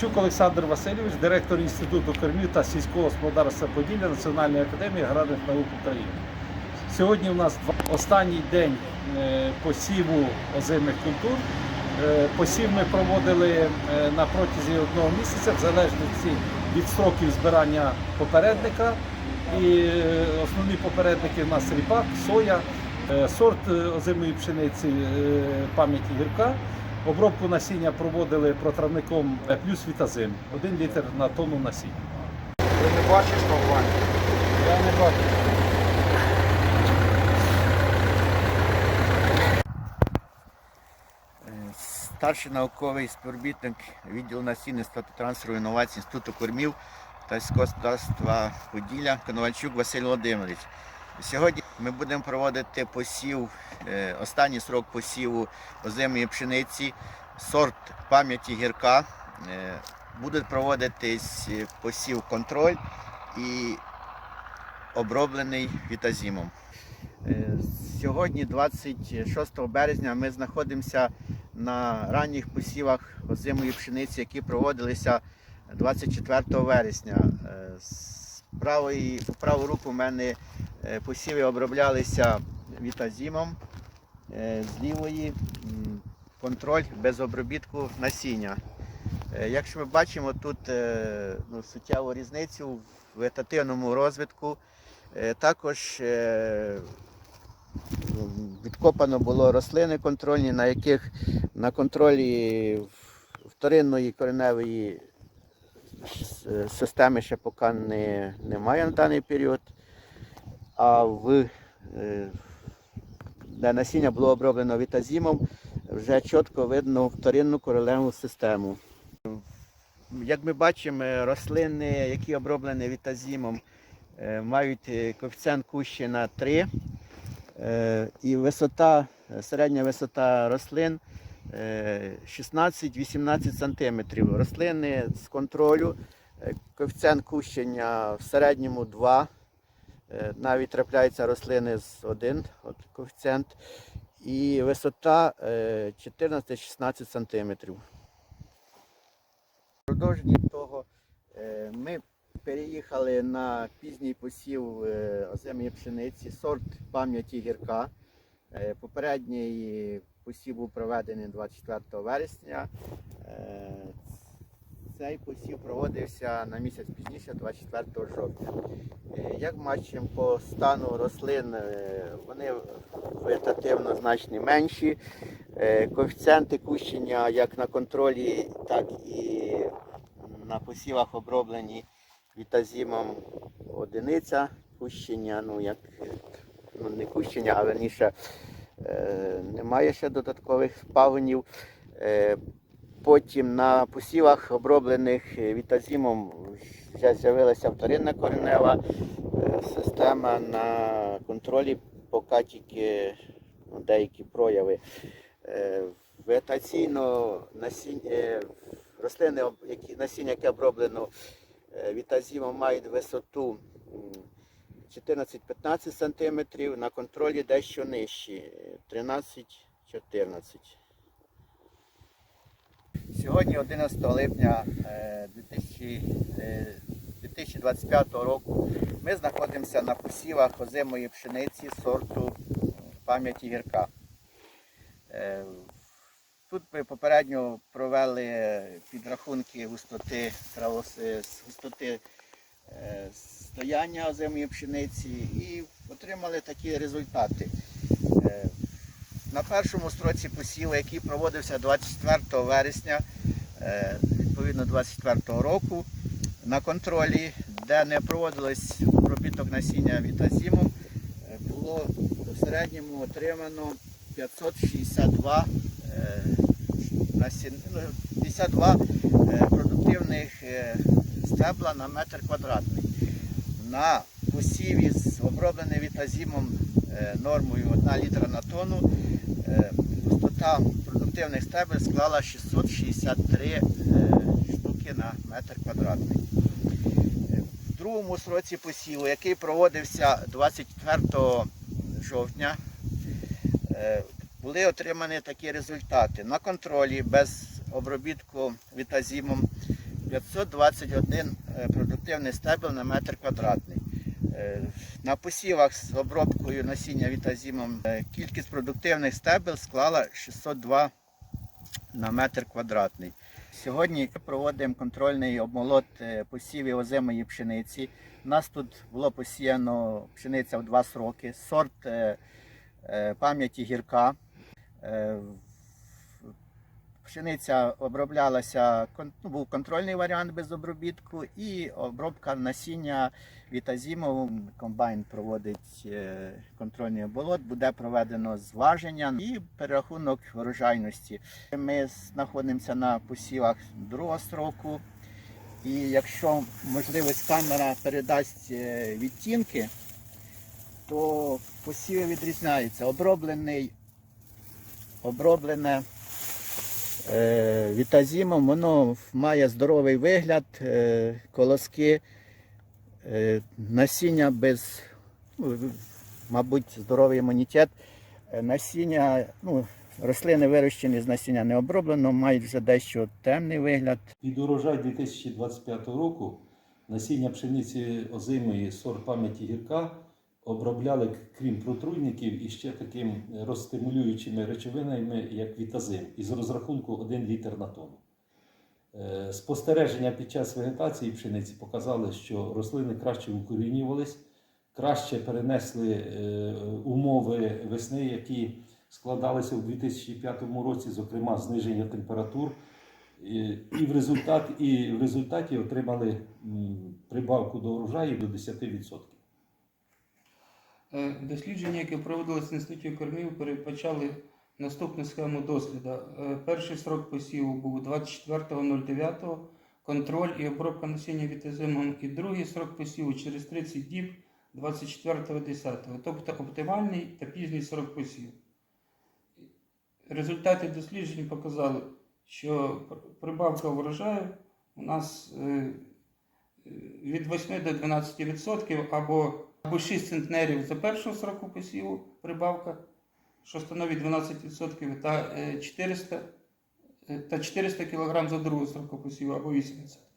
Чук Олександр Васильович, директор Інституту кормів та сільського господарства Поділля Національної академії аграрних наук України. Сьогодні у нас останній день е, посіву озимих культур. Е, Посів ми проводили е, на протязі одного місяця, в залежності від строків збирання попередника. І основні попередники в нас ріпак, соя, сорт озимої пшениці пам'яті гірка. Обробку насіння проводили протравником плюс вітазим. Один літр на тонну насіння. Ти не бачиш того? Я не бачу. Е, Старший науковий співробітник відділу насінництва та трансферу інновацій Інституту кормів та сільського господарства Поділля Коновальчук Василь Володимирович. Сьогодні ми будемо проводити посів, е, останній срок посіву озимої пшениці, сорт пам'яті гірка. Е, Буде проводитись е, посів контроль і оброблений вітазімом. Сьогодні, 26 березня, ми знаходимося на ранніх посівах озимої пшениці, які проводилися 24 вересня. З правої, праву руку в мене посіви оброблялися вітазімом, е, з лівої контроль без обробітку насіння. Е, Якщо ми бачимо тут е, ну, суттєву різницю в вегетативному розвитку, Е, також е, відкопано було рослини контрольні, на яких на контролі вторинної кореневої системи ще поки не, немає на даний період. А в, де насіння було оброблено вітазімом, вже чітко видно вторинну кореневу систему. Як ми бачимо, рослини, які оброблені вітазімом, е, мають е, коефіцієнт кущина 3. Е, І висота, середня висота рослин е, 16-18 см. Рослини з контролю, коефіцієнт кущення в середньому 2. Е, Навіть трапляються рослини з 1 от коефіцієнт. І висота е, 14-16 см. Продовження того е, ми переїхали на пізній посів е, озимої пшениці, сорт пам'яті гірка. Попередній посів був проведений 24 вересня. Цей посів проводився на місяць пізніше, 24 жовтня. Е, Як бачимо по стану рослин, е, вони вегетативно значно менші. Е, Коефіцієнти кущення як на контролі, так і на посівах оброблені вітазімом одиниця кущення, ну як ну, не кущення, а верніше немає ще додаткових пагонів. Потім на посівах, оброблених е, вітазімом, з'явилася вторинна коренева е, система на контролі, поки тільки ну, деякі прояви. Е, Вегетаційно насіння, рослини, які, насіння, яке оброблено вітазімом, мають висоту 14-15 см, на контролі дещо нижчі, е, 13-14 Сьогодні 11 липня е, 2000, е, 2025 року ми знаходимося на посівах озимої пшениці сорту пам'яті гірка. Е, Тут ми попередньо провели підрахунки густоти густоти е, стояння озимої пшениці і отримали такі результати. На першому строці посіву, який проводився 24 вересня, е, відповідно 24 року, на контролі, де не проводилось обробіток насіння вітазімом, е, було в середньому отримано 562 е, ну, 52 продуктивних стебла на метр квадратний. Посіві з обробленим вітазімом е, нормою 1 літра на тонну е, густота продуктивних стебель склала 663 е, штуки на метр квадратний. Е, В другому сроці посіву, який проводився 24 жовтня, е, були отримані такі результати. На контролі без обробітку вітазімом 521 е, продуктивний стебел на метр квадратний. Е, На посівах з обробкою насіння вітазімом е, кількість продуктивних стебел склала 602 на метр квадратний. Сьогодні проводимо контрольний обмолот е, посівів озимої пшениці. У нас тут було посіяно пшениця в два сроки, сорт пам'яті гірка. Пшениця оброблялася, ну, був контрольний варіант без обробітку і обробка насіння вітазімовим. Комбайн проводить е, контрольний оболот, буде проведено зваження і перерахунок врожайності. Ми знаходимося на посівах другого строку. І якщо можливість камера передасть е, відтінки, то посіви відрізняються. Оброблений, оброблене вітазімом, воно має здоровий вигляд, е, колоски, е, насіння без, ну, мабуть, здоровий імунітет. Е, Насіння, ну, рослини вирощені з насіння не оброблено, мають вже дещо темний вигляд. Під урожай 2025 року насіння пшениці озимої сорт пам'яті гірка обробляли, крім протруйників, і ще таким розстимулюючими речовинами, як вітазин, із розрахунку 1 літр на тонну. Е, Спостереження під час вегетації пшениці показали, що рослини краще укорінювались, краще перенесли е, умови весни, які складалися у 2005 році, зокрема зниження температур. І в результаті, і в результаті отримали прибавку до урожаю до 10%. Е, Дослідження, яке проводилось в інституті кормів, передбачали наступну схему досліду. Е, Перший срок посіву був 24.09, контроль і обробка насіння вітазимом, і другий срок посіву через 30 діб 24.10, тобто оптимальний та пізній срок посіву. Результати досліджень показали, що прибавка врожаю у нас е, від 8 до 12% або або 6 центнерів за першого сроку посіву прибавка, що становить 12%, та е, 400, е, та 400 кг за другого сроку посіву або 8%.